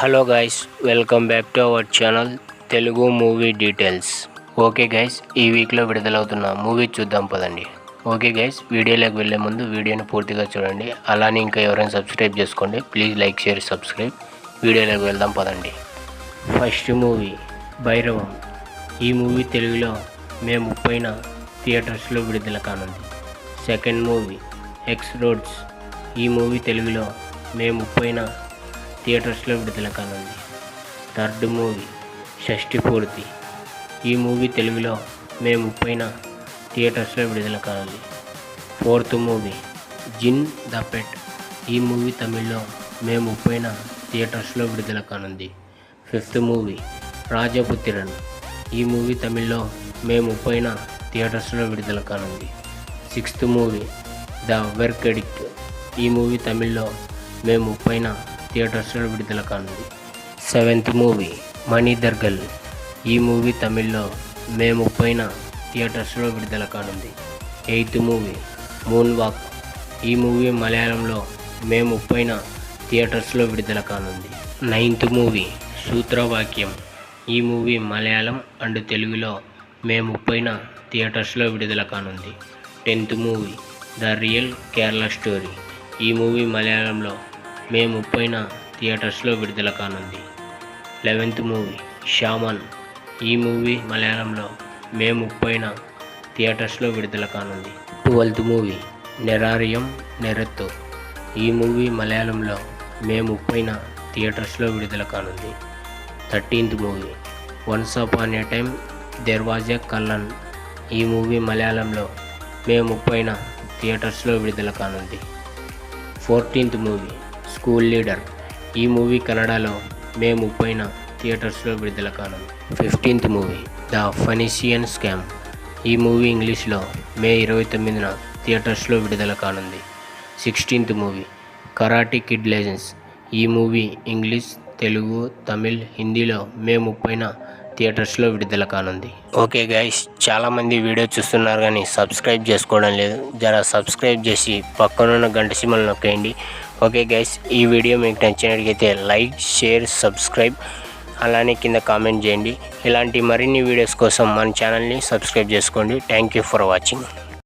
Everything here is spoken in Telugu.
Hello guys welcome back to our channel Telugu movie details okay guys ఈ వీక్లో విడుదలవుతున్న మూవీ చూద్దాం పదండి. ఓకే గైస్ వీడియోలోకి వెళ్ళే ముందు వీడియోని పూర్తిగా చూడండి. అలానే ఇంకా ఎవరైనా సబ్స్క్రైబ్ చేసుకోండి ప్లీజ్ లైక్ షేర్ సబ్స్క్రైబ్ వీడియోలోకి వెళ్దాం పదండి. ఫస్ట్ మూవీ భైరవం ఈ మూవీ తెలుగులో మే ముప్పైన థియేటర్స్లో విడుదల కానుంది. సెకండ్ మూవీ ఎక్స్ రోడ్స్ ఈ మూవీ తెలుగులో మే ముప్పైన థియేటర్స్లో విడుదల కానుంది. థర్డ్ మూవీ షష్టి పూర్తి. ఈ మూవీ తెలుగులో మే ముప్పైన థియేటర్స్లో విడుదల కానుంది. Fourth movie Jin the Pet. ఈ మూవీ తమిళ్ళో మే ముప్పైన థియేటర్స్లో విడుదల కానుంది. Fifth movie Rajaputhran. ఈ మూవీ తమిళ్ళో మే ముప్పైన థియేటర్స్లో విడుదల కానుంది. Sixth movie the work addict. ఈ మూవీ తమిళ్ళో మే ముప్పైన థియేటర్స్లో విడుదల కానుంది. సెవెంత్ మూవీ మనీ దర్గల్ ఈ మూవీ తమిళ్ళో మే ముప్పైన థియేటర్స్లో విడుదల కానుంది. ఎయిత్ మూవీ మూన్ వాక్ ఈ మూవీ మలయాళంలో మే ముప్పైన థియేటర్స్లో విడుదల కానుంది. Ninth movie Soothravakyam. ఈ మూవీ మలయాళం అండ్ తెలుగులో మే ముప్పైన థియేటర్స్లో విడుదల కానుంది. Tenth movie the real Kerala story. ఈ మూవీ మలయాళంలో మే ముప్పైన థియేటర్స్లో విడుదల కానుంది. Eleventh movie Shaman. ఈ మూవీ మలయాళంలో మే ముప్పైన థియేటర్స్లో విడుదల కానుంది. Twelfth movie Nerariyum Nerathu. ఈ మూవీ మలయాళంలో మే ముప్పైన థియేటర్స్లో విడుదల కానుంది. Thirteenth movie once upon a time there was a Kallan ఈ మూవీ మలయాళంలో మే ముప్పైన థియేటర్స్లో విడుదల కానుంది. Fourteenth movie school leader. ఈ మూవీ కన్నడలో మే ముప్పైన థియేటర్స్లో విడుదల కానుంది. Fifteenth movie the Phoenician Scheme. ఈ మూవీ ఇంగ్లీష్లో మే ఇరవై తొమ్మిదిన థియేటర్స్లో విడుదల కానుంది. Sixteenth movie Karate Kid Legends ఈ మూవీ ఇంగ్లీష్ తెలుగు తమిళ్ హిందీలో మే ముప్పైన థియేటర్స్లో విడుదల కానుంది. ఓకే గైస్ చాలామంది వీడియో చూస్తున్నారు కానీ సబ్స్క్రైబ్ చేసుకోవడం లేదు. జర సబ్స్క్రైబ్ చేసి పక్కనున్న గంట సిమ్మలు నొక్కేయండి. ఓకే గైస్ ఈ వీడియో మీకు నచ్చినట్లయితే లైక్ షేర్ సబ్స్క్రైబ్ అలానే కింద కామెంట్ చేయండి. ఇలాంటి మరిన్ని వీడియోస్ కోసం మన ఛానల్ని సబ్స్క్రైబ్ చేసుకోండి. Thank you for watching